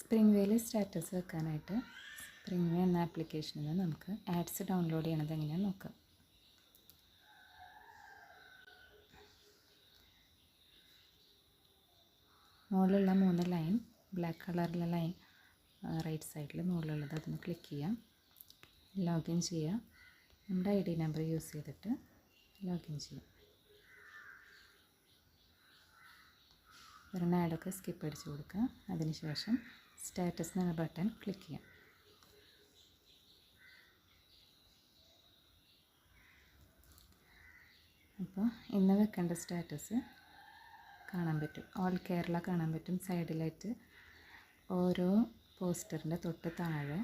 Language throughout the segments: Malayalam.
സ്പ്രിംഗ് വേയിൽ സ്റ്റാറ്റസ് വെക്കാനായിട്ട് സ്പ്രിംഗ് വേ എന്ന ആപ്ലിക്കേഷനിൽ നിന്ന് നമുക്ക് ആഡ്സ് ഡൗൺലോഡ് ചെയ്യണത് എങ്ങനെയാണെന്ന് നോക്കാം. മുകളിലുള്ള മൂന്ന് ലൈൻ ബ്ലാക്ക് കളറിലെ ലൈൻ റൈറ്റ് സൈഡിൽ മുകളിലുള്ളത് അതൊന്ന് ക്ലിക്ക് ചെയ്യാം. ലോഗിൻ ചെയ്യുക. നമ്മുടെ ഐ ഡി നമ്പർ യൂസ് ചെയ്തിട്ട് ലോഗിൻ ചെയ്യാം. വരുന്ന ആഡൊക്കെ സ്കിപ്പ് അടിച്ച് കൊടുക്കുക. അതിനുശേഷം സ്റ്റാറ്റസ് എന്ന ബട്ടൺ ക്ലിക്ക് ചെയ്യാം. അപ്പോൾ ഇന്ന് വെക്കേണ്ട സ്റ്റാറ്റസ് കാണാൻ പറ്റും. ഓൾ കേരള കാണാൻ പറ്റും. സൈഡിലായിട്ട് ഓരോ പോസ്റ്ററിന്റെ തൊട്ട് താഴെ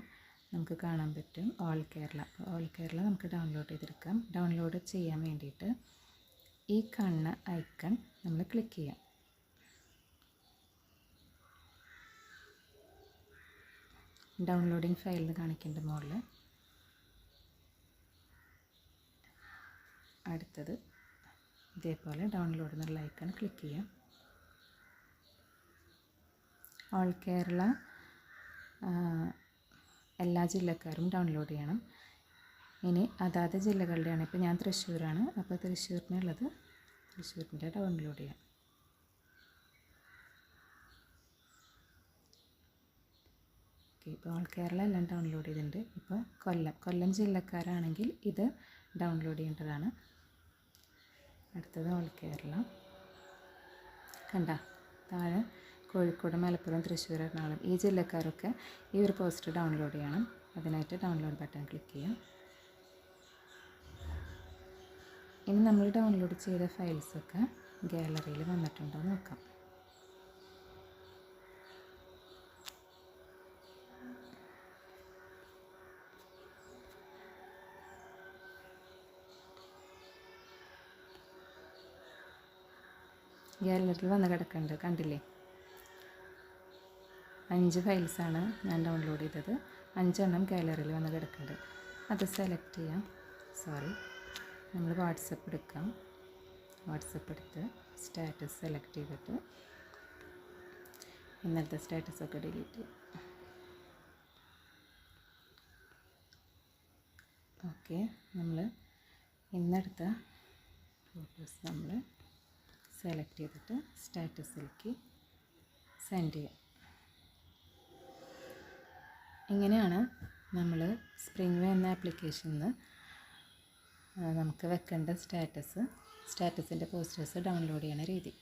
നമുക്ക് കാണാൻ പറ്റും ഓൾ കേരള. ഓൾ കേരള നമുക്ക് ഡൗൺലോഡ് ചെയ്തെടുക്കാം. ഡൗൺലോഡ് ചെയ്യാൻ വേണ്ടിയിട്ട് ഈ കണ്ണ് ഐക്കൺ നമ്മൾ ക്ലിക്ക് ചെയ്യാം. ഡൗൺലോഡിങ് ഫയലിൽ കാണിക്കേണ്ട മുകളിൽ അടുത്തത് ഇതേപോലെ ഡൗൺലോഡ് എന്നുള്ള ഐക്കൺ ക്ലിക്ക് ചെയ്യാം. ഓൾ കേരള എല്ലാ ജില്ലക്കാരും ഡൗൺലോഡ് ചെയ്യണം. ഇനി അതാത് ജില്ലകളുടെയാണ്. ഇപ്പോൾ ഞാൻ തൃശ്ശൂരാണ്. അപ്പോൾ തൃശ്ശൂരിനുള്ളത് തൃശ്ശൂരിന്റെ ഡൗൺലോഡ് ചെയ്യാം. ഓക്കെ ഇപ്പോൾ ഓൾ കേരള എല്ലാം ഡൗൺലോഡ് ചെയ്തിട്ടുണ്ട്. ഇപ്പോൾ കൊല്ലം കൊല്ലം ജില്ലക്കാരാണെങ്കിൽ ഇത് ഡൗൺലോഡ് ചെയ്യേണ്ടതാണ്. അടുത്തത് ഓൾ കേരള. കണ്ട താഴെ കോഴിക്കോട് മലപ്പുറം തൃശ്ശൂർ എറണാകുളം ഈ ജില്ലക്കാരൊക്കെ ഈ ഒരു പോസ്റ്റ് ഡൗൺലോഡ് ചെയ്യണം. അതിനായിട്ട് ഡൗൺലോഡ് ബട്ടൺ ക്ലിക്ക് ചെയ്യാം. ഇനി നമ്മൾ ഡൗൺലോഡ് ചെയ്ത ഫയൽസൊക്കെ ഗാലറിയിൽ വന്നിട്ടുണ്ടോ നോക്കാം. ഗാലറിയിൽ വന്ന് കിടക്കുന്നുണ്ട് കണ്ടില്ലേ? അഞ്ച് ഫയൽസാണ് ഞാൻ ഡൗൺലോഡ് ചെയ്തത്. അഞ്ചെണ്ണം ഗാലറിയിൽ വന്ന് കിടക്കുന്നുണ്ട്. അത് സെലക്ട് ചെയ്യാം. സോറി നമ്മൾ വാട്സപ്പ് എടുക്കാം. വാട്സപ്പ് എടുത്ത് സ്റ്റാറ്റസ് സെലക്ട് ചെയ്തിട്ട് ഇന്നത്തെ സ്റ്റാറ്റസൊക്കെ ഡിലീറ്റ് ചെയ്യാം. ഓക്കെ നമ്മൾ ഇന്നെടുത്ത ഫോട്ടോസ് നമ്മൾ സെലക്ട് ചെയ്തിട്ട് സ്റ്റാറ്റസിലേക്ക് സെൻഡ് ചെയ്യാം. ഇങ്ങനെയാണ് നമ്മൾ സ്പ്രിംഗ് വേ എന്ന ആപ്ലിക്കേഷനിൽ നമുക്ക് വെക്കേണ്ട സ്റ്റാറ്റസ് സ്റ്റാറ്റസിന്റെ പോസ്റ്റേഴ്സ് ഡൗൺലോഡ് ചെയ്യണ രീതി.